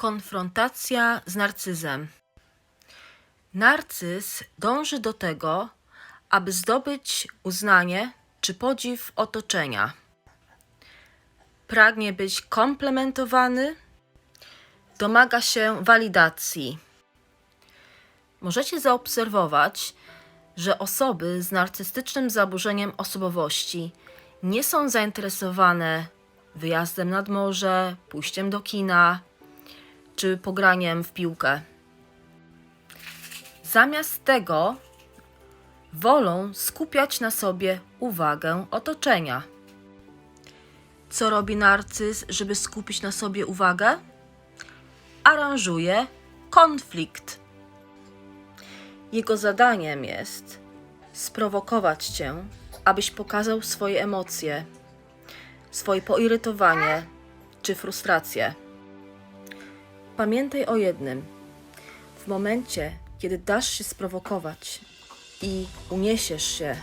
Konfrontacja z narcyzem. Narcyz dąży do tego, aby zdobyć uznanie czy podziw otoczenia. Pragnie być komplementowany, domaga się walidacji. Możecie zaobserwować, że osoby z narcystycznym zaburzeniem osobowości nie są zainteresowane wyjazdem nad morze, pójściem do kina czy pograniem w piłkę. Zamiast tego wolą skupiać na sobie uwagę otoczenia. Co robi narcyz, żeby skupić na sobie uwagę? Aranżuje konflikt. Jego zadaniem jest sprowokować cię, abyś pokazał swoje emocje, swoje poirytowanie czy frustrację. Pamiętaj o jednym. W momencie, kiedy dasz się sprowokować i uniesiesz się,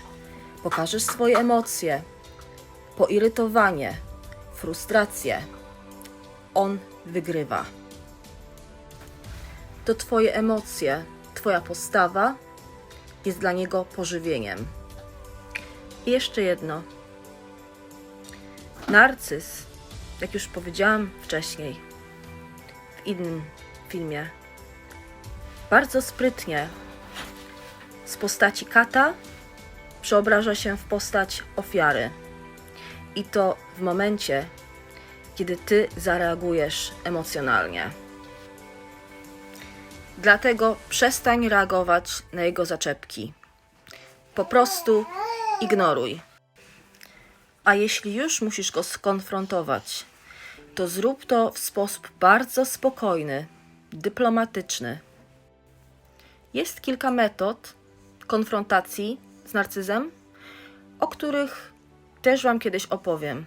pokażesz swoje emocje, poirytowanie, frustrację, on wygrywa. To Twoje emocje, Twoja postawa jest dla niego pożywieniem. I jeszcze jedno. Narcyz, jak już powiedziałam wcześniej, innym filmie, bardzo sprytnie z postaci kata przeobraża się w postać ofiary. I to w momencie, kiedy ty zareagujesz emocjonalnie. Dlatego przestań reagować na jego zaczepki. Po prostu ignoruj. A jeśli już musisz go skonfrontować, to zrób to w sposób bardzo spokojny, dyplomatyczny. Jest kilka metod konfrontacji z narcyzem, o których też Wam kiedyś opowiem.